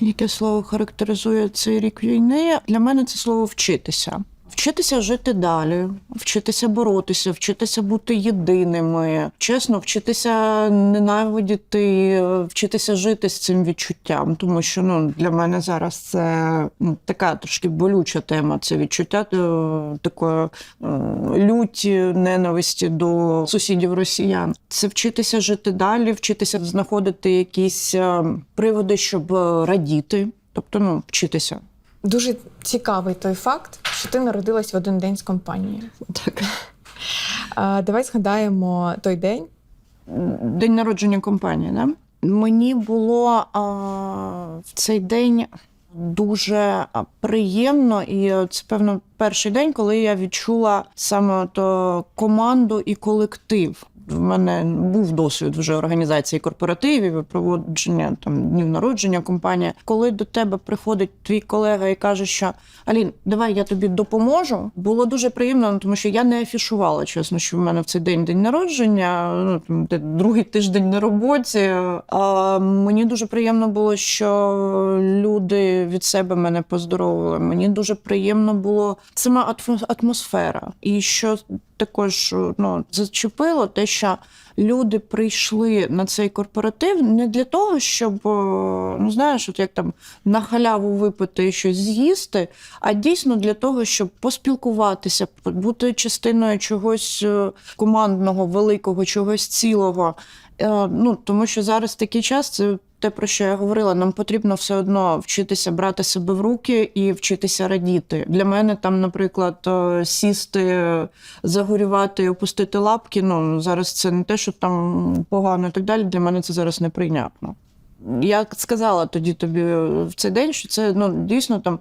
Яке слово характеризує цей рік війни? Для мене це слово вчитися. Вчитися жити далі, вчитися боротися, вчитися бути єдиними, чесно, вчитися ненавидіти, вчитися жити з цим відчуттям. Тому що ну для мене зараз це ну, така трошки болюча тема. Це відчуття е, такої е, люті, ненависті до сусідів росіян. Це вчитися жити далі, вчитися знаходити якісь е, приводи, щоб радіти. Тобто, ну, вчитися. Дуже цікавий той факт, що ти народилась в один день з компанією. Так. А, давай згадаємо той день. День народження компанії, да? Мені було а, в цей день дуже приємно, і це, певно, перший день, коли я відчула саме то команду і колектив. В мене був досвід вже організації корпоративів і проводження там днів народження компанії. Коли до тебе приходить твій колега і каже, що Алін, давай я тобі допоможу. Було дуже приємно, тому що я не афішувала, чесно, що в мене в цей день день народження, ну там, другий тиждень на роботі. А мені дуже приємно було, що люди від себе мене поздоровили. Мені дуже приємно було сама атмос- атмосфера. І що також ну, зачепило те, що люди прийшли на цей корпоратив не для того, щоб е, ну знаєш, от як там на халяву випити і щось з'їсти, а дійсно для того, щоб поспілкуватися, бути частиною чогось е, командного, великого, чогось цілого. Е, Ну тому що зараз такий час це. Те, про що я говорила, нам потрібно все одно вчитися брати себе в руки і вчитися радіти. Для мене там, наприклад, е, сісти, загорювати і опустити лапки. Ну зараз це не те, що там погано і так далі. Для мене це зараз неприйнятно. Я сказала тоді тобі в цей день, що це ну дійсно там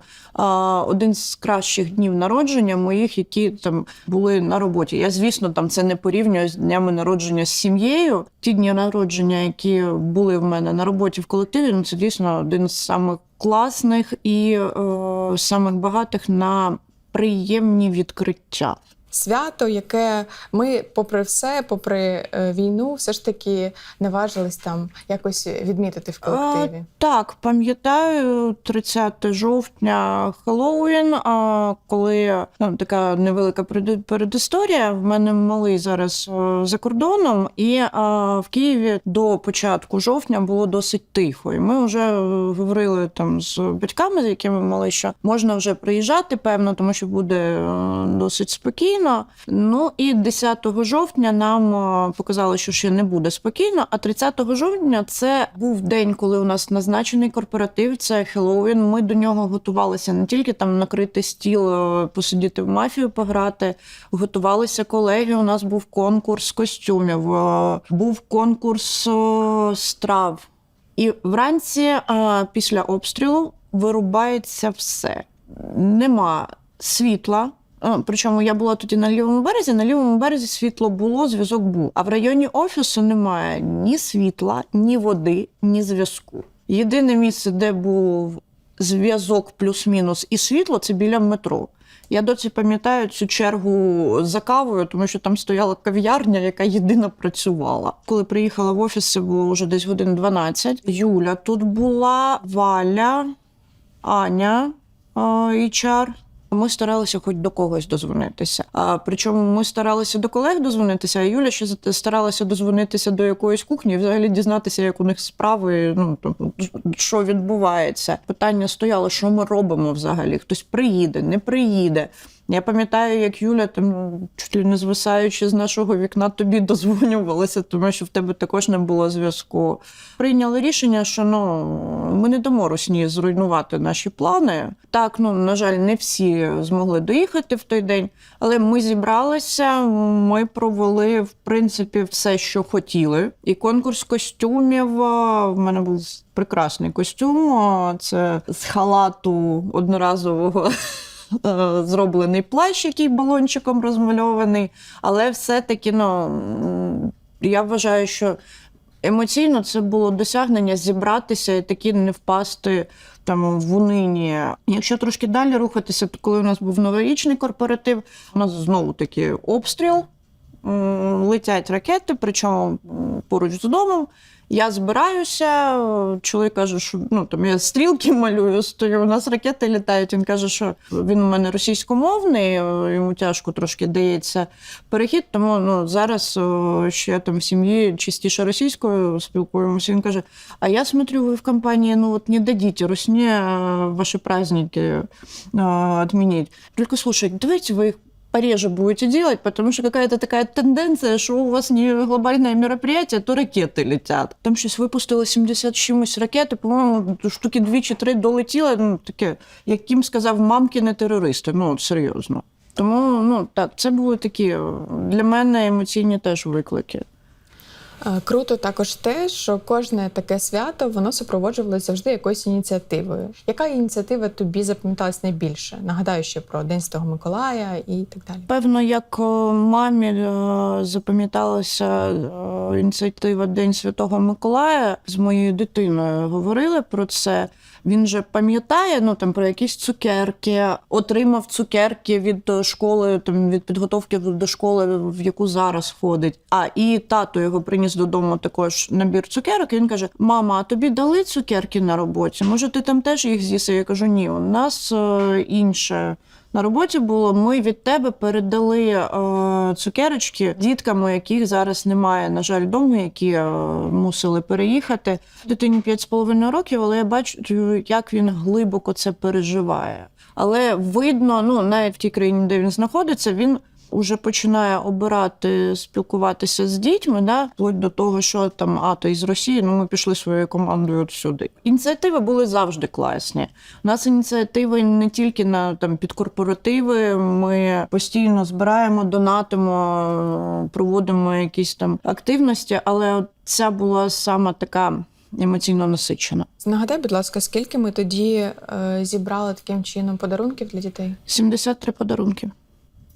один з кращих днів народження моїх, які там були на роботі. Я, звісно, там це не порівнюю з днями народження з сім'єю. Ті дні народження, які були в мене на роботі в колективі, ну це дійсно один з самих класних і е, самих багатих на приємні відкриття. Свято, яке ми, попри все, попри е, війну, все ж таки наважились там якось відмітити в колективі. А, так, пам'ятаю, 30 жовтня Хеллоуін, а, коли ну, така невелика перед- передісторія. В мене малий зараз е, за кордоном, і а, в Києві до початку жовтня було досить тихо. І ми вже е, говорили там з батьками, з якими мали, що можна вже приїжджати, певно, тому що буде е, досить спокійно. Ну і 10 жовтня нам е, показали, що ще не буде спокійно. А 30 жовтня це був день, коли у нас назначений корпоратив. Це Хеллоуін. Ми до нього готувалися не тільки там накрити стіл, е, посидіти в мафію, пограти. Готувалися колеги. У нас був конкурс костюмів, е, був конкурс страв. І вранці після обстрілу вирубається все. Нема світла. Е, Причому я була тоді на лівому березі. На лівому березі світло було, зв'язок був. А в районі офісу немає ні світла, ні води, ні зв'язку. Єдине місце, де був зв'язок плюс-мінус і світло, це біля метро. Я досі пам'ятаю цю чергу за кавою, тому що там стояла кав'ярня, яка єдина працювала. Коли приїхала в офіс, це було вже десь годин 12. Юля тут була, Валя, Аня, HR. Ми старалися хоч до когось дозвонитися. А причому ми старалися до колег дозвонитися, а Юля ще старалася дозвонитися до якоїсь кухні взагалі дізнатися, як у них справи, ну то що відбувається. Питання стояло, що ми робимо взагалі? Хтось приїде, не приїде. Я пам'ятаю, як Юля там чуть ли не звисаючи з нашого вікна тобі дозвонювалася, тому що в тебе також не було зв'язку. Прийняли рішення, що ну ми не дамо Росії зруйнувати наші плани. Так, ну на жаль, не всі змогли доїхати в той день, але ми зібралися. Ми провели в принципі все, що хотіли. І конкурс костюмів в мене був прекрасний костюм. Це з халату одноразового. Е, Зроблений плащ, який балончиком розмальований, але все-таки ну, я вважаю, що емоційно це було досягнення зібратися і таки не впасти там в унині. Якщо трошки далі рухатися, то коли у нас був новорічний корпоратив, у нас знову таки обстріл. летять ракети, причому поруч з домом. Я збираюся, е, чоловік каже, що ну там я стрілки малюю, стою, у нас ракети літають. Він каже, що він у мене російськомовний, е, йому тяжко трошки дається перехід. Тому ну зараз е, ще там в сім'ї частіше російською спілкуємося. Він каже: А я смотрю, ви в компанії, ну от не дадите Русні э, ваши праздники э, отменить. Только слушай, давайте вы их пореже будете делать, потому что какая-то такая тенденция, що у вас не глобальне мероприятие, то ракети летять. Там щось випустили 70 з чимось ракети, по-моєму, штуки дві чи три долетіли. Ну таке, як Кім сказав, мамкини терористи. Ну от серйозно. Тому ну так, це були такі е, для мене емоційні теж виклики. Е, Круто також те, що кожне таке свято воно супроводжувалося завжди якоюсь ініціативою. Яка ініціатива тобі запам'яталась найбільше? Нагадаю ще про День Святого Миколая і так далі. Певно, як е, мамі е, запам'яталася ініціатива День Святого Миколая з моєю дитиною говорили про це. Він же пам'ятає ну там про якісь цукерки, отримав цукерки від е, школи, там від підготовки до школи, в яку зараз ходить. А і тато його приніс додому також набір цукерок. І він каже: Мама, а тобі дали цукерки на роботі? Може, ти там теж їх з'їси? Я кажу, ні, у нас е, інше. На роботі було, ми від тебе передали е, цукерочки діткам, яких зараз немає, на жаль, дому, які е, мусили переїхати. Дитині 5,5 років, але я бачу, як він глибоко це переживає. Але видно, ну навіть в тій країні, де він знаходиться, він уже починає обирати спілкуватися з дітьми, да, вплоть до того, що там а то із Росії, ну ми пішли своєю командою от сюди. Ініціативи були завжди класні. У нас ініціативи не тільки на там підкорпоративи. Ми постійно збираємо, донатимо, проводимо якісь там активності, але ця була саме така емоційно насичена. Нагадай, будь ласка, скільки ми тоді е, зібрали таким чином подарунків для дітей? 73 подарунки.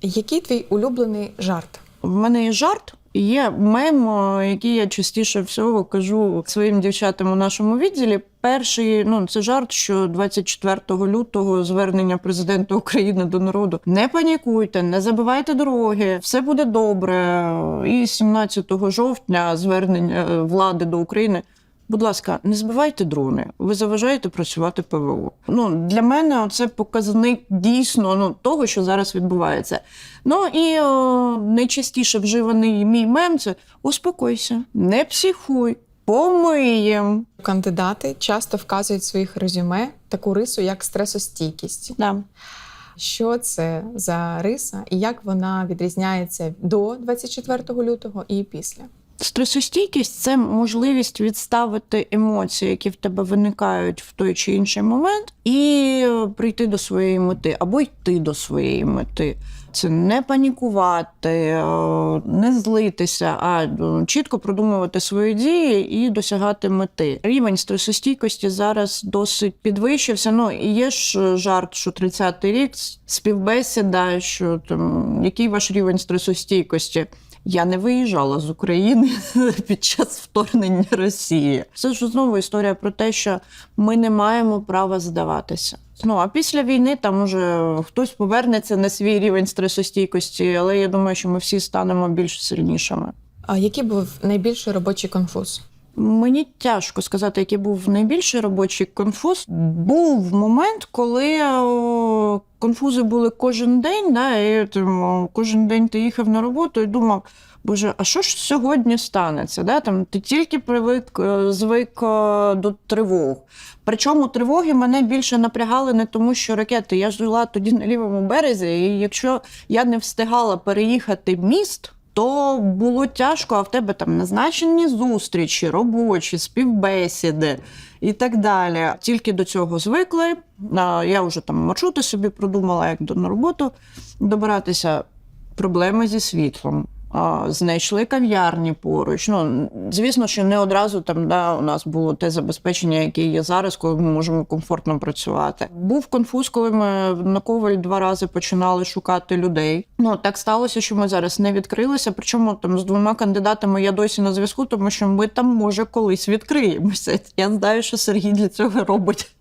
Який твій улюблений жарт? В мене є жарт. Є мем, який я частіше всього кажу своїм дівчатам у нашому відділі. Перший ну це жарт, що 24 лютого звернення президента України до народу. Не панікуйте, не забивайте дороги, все буде добре. І 17 жовтня звернення е, влади до України. Будь ласка, не збивайте дрони. Ви заважаєте працювати ПВО. Ну для мене це показник дійсно ну того, що зараз відбувається. Ну і о, найчастіше вживаний мій мем це успокойся, не психуй, помиєм. Кандидати часто вказують в своїх резюме таку рису, як стресостійкість. Да. Що це за риса і як вона відрізняється до 24 лютого і після? Стресостійкість це можливість відставити емоції, які в тебе виникають в той чи інший момент, і прийти до своєї мети або йти до своєї мети. Це не панікувати, е, не злитися, а е, чітко продумувати свої дії і досягати мети. Рівень стресостійкості зараз досить підвищився. Ну і є ж жарт, що 30-й рік співбесіда, що там який ваш рівень стресостійкості. Я не виїжджала з України під час вторгнення Росії. Це ж знову історія про те, що ми не маємо права здаватися. Ну а після війни там уже хтось повернеться на свій рівень стресостійкості, але я думаю, що ми всі станемо більш сильнішими. А який був найбільший робочий конфуз? Мені тяжко сказати, який був найбільший робочий конфуз. Був момент, коли конфузи були кожен день, да, і там, кожен день ти їхав на роботу і думав, Боже, а що ж сьогодні станеться? Да? Там, ти тільки привик, е, звик е, до тривог. Причому тривоги мене більше напрягали не тому, що ракети. Я жила тоді на лівому березі, і якщо я не встигала переїхати міст, то було тяжко, а в тебе там назначені зустрічі, робочі, співбесіди і так далі. Тільки до цього звикли. Я вже там маршрути собі продумала, як до на роботу добиратися. Проблеми зі світлом. Знайшли кав'ярні поруч. Ну звісно, що не одразу там да, у нас було те забезпечення, яке є зараз, коли ми можемо комфортно працювати. Був конфуз, коли ми на коваль два рази починали шукати людей. Ну так сталося, що ми зараз не відкрилися. Причому там з двома кандидатами я досі на зв'язку, тому що ми там може колись відкриємося. Я знаю, що Сергій для цього робить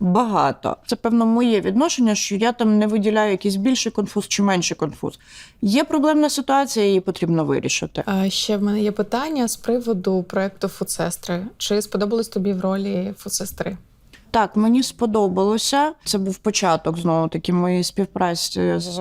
багато. Це певно моє відношення, що я там не виділяю якийсь більший конфуз чи менший конфуз. Є проблемна ситуація, її потрібно вирішити. А ще в мене є питання з приводу проекту Фудсестри. Чи сподобалось тобі в ролі фудсестри? Так, мені сподобалося. Це був початок знову таки моєї співпраці з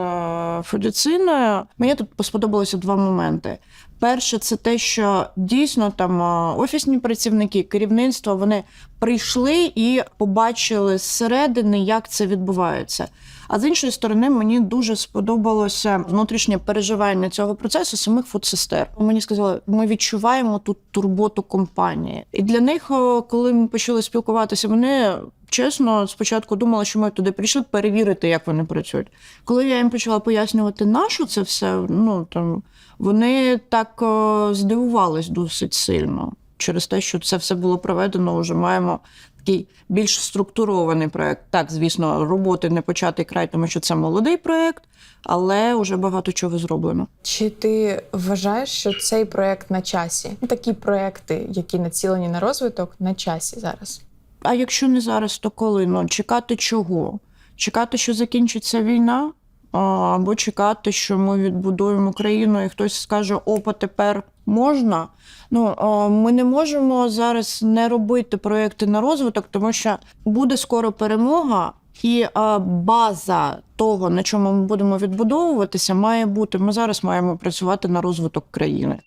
Федициною. Мені тут сподобалося два моменти. Перше, це те, що дійсно там офісні працівники, керівництво вони прийшли і побачили зсередини, як це відбувається. А з іншої сторони, мені дуже сподобалося внутрішнє переживання цього процесу самих фудсестер. Мені сказали, ми відчуваємо тут турботу компанії. І для них, коли ми почали спілкуватися, вони чесно спочатку думали, що ми туди прийшли перевірити, як вони працюють. Коли я їм почала пояснювати, на що це все, ну там вони так о, здивувались досить сильно через те, що це все було проведено. Вже маємо такий більш структурований проект. Так, звісно, роботи не початий край, тому що це молодий проект, але вже багато чого зроблено. Чи ти вважаєш, що цей проект на часі? Ну, Такі проекти, які націлені на розвиток, на часі зараз? А якщо не зараз, то коли? Ну, чекати чого? Чекати, що закінчиться війна, або чекати, що ми відбудуємо країну, і хтось скаже: опа, тепер можна. Ну, ми не можемо зараз не робити проекти на розвиток, тому що буде скоро перемога, і а, база того, на чому ми будемо відбудовуватися, має бути. Ми зараз маємо працювати на розвиток країни.